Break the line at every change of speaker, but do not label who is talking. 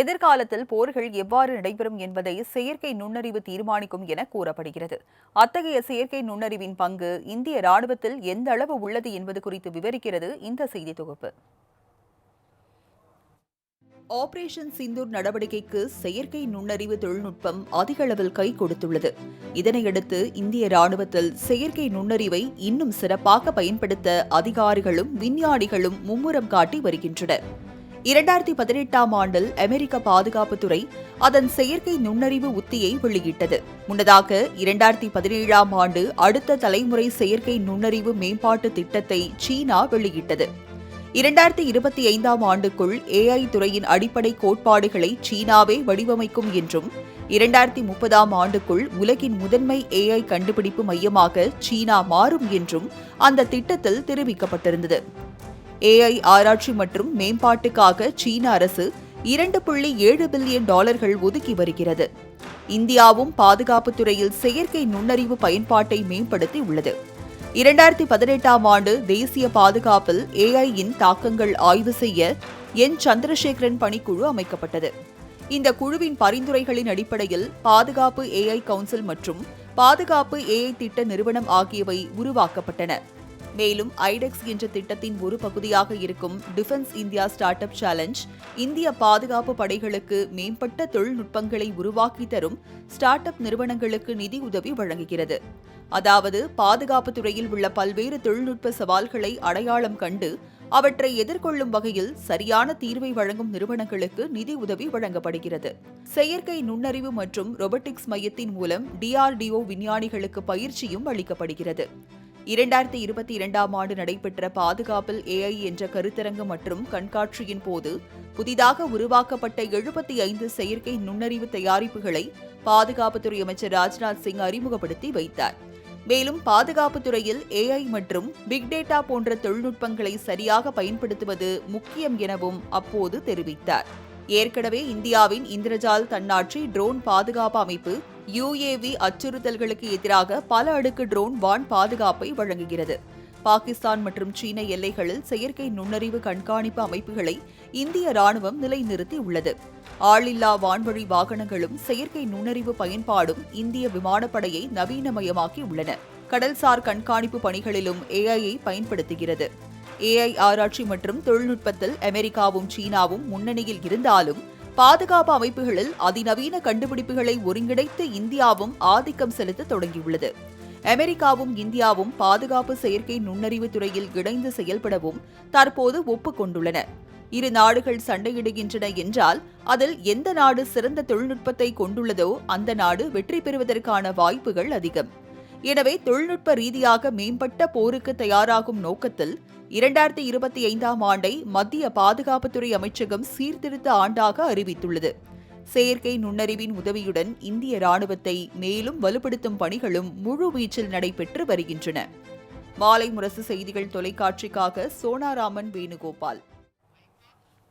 எதிர்காலத்தில் போர்கள் எவ்வாறு நடைபெறும் என்பதை செயற்கை நுண்ணறிவு தீர்மானிக்கும் என கூறப்படுகிறது. அத்தகைய செயற்கை நுண்ணறிவின் பங்கு இந்திய ராணுவத்தில் எந்த அளவு உள்ளது என்பது குறித்து விவரிக்கிறது இந்த செய்தி தொகுப்பு. ஆபரேஷன் சிந்தூர் நடவடிக்கைக்கு செயற்கை நுண்ணறிவு தொழில்நுட்பம் அதிக அளவில் கை கொடுத்துள்ளது. இதனையடுத்து இந்திய ராணுவத்தில் செயற்கை நுண்ணறிவை இன்னும் சிறப்பாக பயன்படுத்த அதிகாரிகளும் விஞ்ஞானிகளும் மும்முரம் காட்டி வருகின்றனர். இரண்டாயிரத்தி பதினெட்டாம் ஆண்டில் அமெரிக்க பாதுகாப்புத்துறை அதன் செயற்கை நுண்ணறிவு உத்தியை வெளியிட்டது. முன்னதாக இரண்டாயிரத்தி பதினேழாம் ஆண்டு அடுத்த தலைமுறை செயற்கை நுண்ணறிவு மேம்பாட்டு திட்டத்தை சீனா வெளியிட்டது. இரண்டாயிரத்தி இருபத்தி ஐந்தாம் ஆண்டுக்குள் ஏஐ துறையின் அடிப்படை கோட்பாடுகளை சீனாவே வடிவமைக்கும் என்றும் இரண்டாயிரத்தி முப்பதாம் ஆண்டுக்குள் உலகின் முதன்மை ஏஐ கண்டுபிடிப்பு மையமாக சீனா மாறும் என்றும் அந்த திட்டத்தில் தெரிவிக்கப்பட்டிருந்தது. ஏஐ ஆராய்ச்சி மற்றும் மேம்பாட்டுக்காக சீன அரசு இரண்டு புள்ளி ஏழு பில்லியன் டாலர்கள் ஒதுக்கி வருகிறது. இந்தியாவும் பாதுகாப்புத் துறையில் செயற்கை நுண்ணறிவு பயன்பாட்டை மேம்படுத்தி உள்ளது. இரண்டாயிரத்தி பதினெட்டாம் ஆண்டு தேசிய பாதுகாப்பில் ஏஐயின் தாக்கங்கள் ஆய்வு செய்ய என். சந்திரசேகரன் பணிக்குழு அமைக்கப்பட்டது. இந்த குழுவின் பரிந்துரைகளின் அடிப்படையில் பாதுகாப்பு ஏஐ கவுன்சில் மற்றும் பாதுகாப்பு ஏஐ திட்ட நிறுவனம் ஆகியவை உருவாக்கப்பட்டன. மேலும் ஐடெக்ஸ் என்ற திட்டத்தின் ஒரு பகுதியாக இருக்கும் defence India startup challenge இந்திய பாதுகாப்பு படைகளுக்கு மேம்பட்ட தொழில்நுட்பங்களை உருவாக்கி தரும் ஸ்டார்ட் அப் நிறுவனங்களுக்கு நிதி உதவி வழங்குகிறது. அதாவது பாதுகாப்பு துறையில் உள்ள பல்வேறு தொழில்நுட்ப சவால்களை அடையாளம் கண்டு அவற்றை எதிர்கொள்ளும் வகையில் சரியான தீர்வை வழங்கும் நிறுவனங்களுக்கு நிதி உதவி வழங்கப்படுகிறது. செயற்கை நுண்ணறிவு மற்றும் ரொபோட்டிக்ஸ் மையத்தின் மூலம் டிஆர்டிஓ விஞ்ஞானிகளுக்கு பயிற்சியும் அளிக்கப்படுகிறது. இரண்டாயிரத்தி இருபத்தி இரண்டாம் ஆண்டு நடைபெற்ற பாதுகாப்பில் ஏஐ என்ற கருத்தரங்கு மற்றும் கண்காட்சியின் போது புதிதாக உருவாக்கப்பட்ட எழுபத்தி ஐந்து செயற்கை நுண்ணறிவு தயாரிப்புகளை பாதுகாப்புத்துறை அமைச்சர் ராஜ்நாத் சிங் அறிமுகப்படுத்தி வைத்தார். மேலும் பாதுகாப்புத்துறையில் ஏஐ மற்றும் பிக் டேட்டா போன்ற தொழில்நுட்பங்களை சரியாக பயன்படுத்துவது முக்கியம் எனவும் அப்போது தெரிவித்தார். ஏற்கனவே இந்தியாவின் இந்திரஜால் தன்னாட்சி ட்ரோன் பாதுகாப்பு அமைப்பு யுஏவி அச்சுறுத்தல்களுக்கு எதிராக பல அடுக்கு ட்ரோன் வான் பாதுகாப்பை வழங்குகிறது. பாகிஸ்தான் மற்றும் சீன எல்லைகளில் செயற்கை நுண்ணறிவு கண்காணிப்பு அமைப்புகளை இந்திய ராணுவம் நிலைநிறுத்தி உள்ளது ஆளில்லா வான்வழி வாகனங்களும் செயற்கை நுண்ணறிவு பயன்பாடும் இந்திய விமானப்படையை நவீனமயமாக்கி உள்ளன கடல்சார் கண்காணிப்பு பணிகளிலும் ஏஐயை பயன்படுத்துகிறது. ஏஐ ஆராய்ச்சி மற்றும் தொழில்நுட்பத்தில் அமெரிக்காவும் சீனாவும் முன்னணியில் இருந்தாலும் பாதுகாப்பு அமைப்புகளில் அதிநவீன கண்டுபிடிப்புகளை ஒருங்கிணைத்து இந்தியாவும் ஆதிக்கம் செலுத்த தொடங்கியுள்ளது. அமெரிக்காவும் இந்தியாவும் பாதுகாப்பு செயற்கை நுண்ணறிவு துறையில் இணைந்து செயல்படவும் தற்போது ஒப்புக்கொண்டுள்ளன. இரு நாடுகள் சண்டையிடுகின்றன என்றால் அதில் எந்த நாடு சிறந்த தொழில்நுட்பத்தை கொண்டுள்ளதோ அந்த நாடு வெற்றி பெறுவதற்கான வாய்ப்புகள் அதிகம். எனவே தொழில்நுட்ப ரீதியாக மேம்பட்ட போருக்கு தயாராகும் நோக்கத்தில் இரண்டாயிரத்தி இருபத்தி ஐந்தாம் ஆண்டை மத்திய பாதுகாப்புத்துறை அமைச்சகம் சீர்திருத்த ஆண்டாக அறிவித்துள்ளது. செயற்கை நுண்ணறிவின் உதவியுடன் இந்திய ராணுவத்தை மேலும் வலுப்படுத்தும் பணிகளும் முழுவீச்சில் நடைபெற்று வருகின்றன. மாலை முரசு செய்திகள் தொலைக்காட்சிக்காக சோனாராமன் வேணுகோபால்.